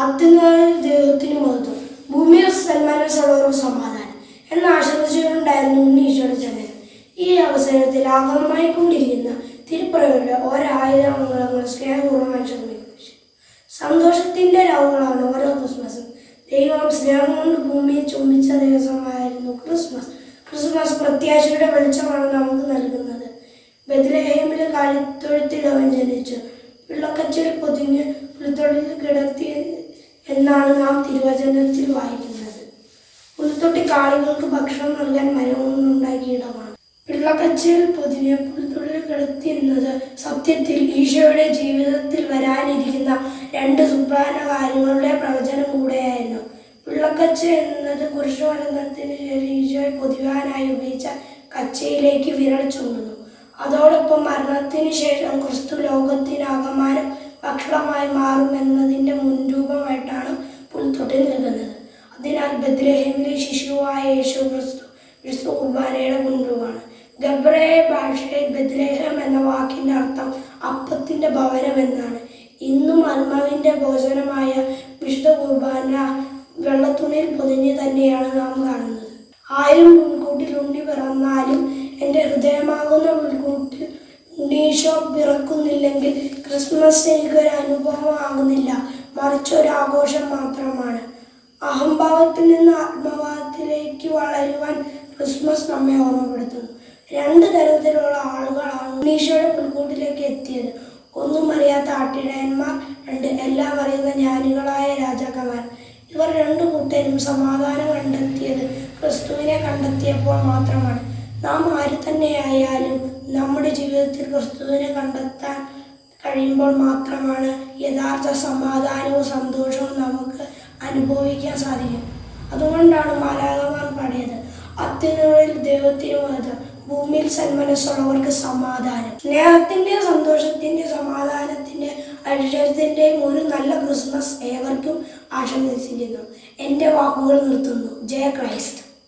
അത്യുന്നതിൽ ദൈവത്തിന് മഹത്വം ഭൂമിയിൽ സന്മാനമുള്ളവർക്ക് സമാധാനം. എന്ന് ആശംസിച്ചുകൊണ്ടായിരുന്നു ഉണ്ണീശോയുടെ ചന്ദ്രൻ ഈ അവസരത്തിൽ ആഗമമായി കൊണ്ടിരിക്കുന്ന തിരുപ്പുറകളുടെ ഒരായിരം അംഗങ്ങൾ സ്നേഹപൂർവം അനുസരിക്കുന്നു സന്തോഷത്തിന്റെ രാവുകളാണ് ഓരോ ക്രിസ്മസും. ദൈവം സ്നേഹം കൊണ്ട് ഭൂമിയെ ചുംബിച്ച ദിവസമായിരുന്നു ക്രിസ്മസ്. ക്രിസ്മസ് പ്രത്യാശയുടെ വെളിച്ചമാണ് നമുക്ക് നൽകുന്നത്. ബദലഹേമിലെ കാലിത്തൊഴുത്തിൽ അവൻ ജനിച്ചു. പിള്ളക്കച്ചിൽ പൊതിഞ്ഞ് പുളിത്തൊഴിൽ കിടത്തി എന്നാണ് നാം തിരുവചനത്തിൽ വായിക്കുന്നത്. പുൽത്തൊട്ടി കാളികൾക്ക് ഭക്ഷണം നൽകാൻ മരമൊന്നുണ്ടാക്കിയ ഇടമാണ് പിള്ളക്കച്ചയിൽ പൊതുവെ പുൽത്തൊട്ടിൽ കിടത്തി എന്നത് സത്യത്തിൽ ഈശോയുടെ ജീവിതത്തിൽ വരാനിരിക്കുന്ന രണ്ട് സുപ്രധാന കാര്യങ്ങളുടെ പ്രവചനം കൂടെയായിരുന്നു. പിള്ളക്കച്ച എന്നത് കുരിശുമരണത്തിന് ശേഷം ഈശോയെ പൊതുവാനായി ഉപയോഗിച്ച കച്ചയിലേക്ക് വിരൽ ചൂണ്ടുന്നു അതോടൊപ്പം മരണത്തിന് ശേഷം ക്രിസ്തു ലോകത്തിനാകമാനം ഭക്ഷണമായി മാറുമെന്നതിന്റെ മുൻരൂപമായിട്ടാണ് പുൽത്തൊട്ടി നൽകുന്നത് അതിനാൽ ബദ്രഹേമിലെ ശിശുവായ യേശു ക്രിസ്തു വിഷ്ണു കുർബാനയുടെ മുൻപുമാണ്. ഗബ്രയ ഭാഷയിൽ ബദ്രഹം എന്ന വാക്കിന്റെ അർത്ഥം അപ്പത്തിന്റെ ഭവനം എന്നാണ്. ഇന്നും ആത്മാവിന്റെ ഭോജനമായ വിശുദ്ധ കുർബാന വെള്ളത്തുണിയിൽ പൊതിഞ്ഞ് തന്നെയാണ് നാം കാണുന്നത്. ആരും മുൻകൂട്ടിൽ ഉണ്ണി പിറന്നാലും എന്റെ ഹൃദയമാകുന്ന മുൻകൂട്ടിൽ ഉണ്ണീശോ പിറക്കുന്നില്ലെങ്കിൽ ക്രിസ്മസ് എനിക്കൊരു അനുഭവമാകുന്നില്ല. മറിച്ച് ഒരു ആഘോഷം മാത്രമാണ്. അഹംഭാവത്തിൽ നിന്ന് ആത്മഭാവത്തിലേക്ക് വളരുവാൻ ക്രിസ്മസ് നമ്മെ ഓർമ്മപ്പെടുത്തുന്നു. രണ്ട് തരത്തിലുള്ള ആളുകളാണ് ഉണ്ണീശോയുടെ പുൽക്കൂട്ടിലേക്ക് എത്തിയത്. ഒന്നും അറിയാത്ത ആട്ടിടയന്മാർ രണ്ട് എല്ലാം അറിയുന്ന ജ്ഞാനികളായ രാജാക്കന്മാർ. ഇവർ രണ്ടു കൂട്ടരും സമാധാനം കണ്ടെത്തിയത് ക്രിസ്തുവിനെ കണ്ടെത്തിയപ്പോൾ മാത്രമാണ്. നാം ആര് തന്നെയായാലും നമ്മുടെ ജീവിതത്തിൽ ക്രിസ്തുവിനെ കണ്ടെത്താൻ കഴിയുമ്പോൾ മാത്രമാണ് യഥാർത്ഥ സമാധാനവും സന്തോഷവും നമുക്ക് അനുഭവിക്കാൻ സാധിക്കും. അതുകൊണ്ടാണ് മാലാകമാർ പാടിയത് അത്തിനുള്ളിൽ ദൈവത്തിന് മതം ഭൂമിയിൽ സന്മനസ്സുള്ളവർക്ക് സമാധാനം. സ്നേഹത്തിന്റെയും സന്തോഷത്തിന്റെ സമാധാനത്തിന്റെ ഐശ്വര്യത്തിന്റെയും ഒരു നല്ല ക്രിസ്മസ് ഏവർക്കും ആശംസിക്കുന്നു. എന്റെ വാക്കുകൾ നിർത്തുന്നു. ജയ ക്രൈസ്റ്റ്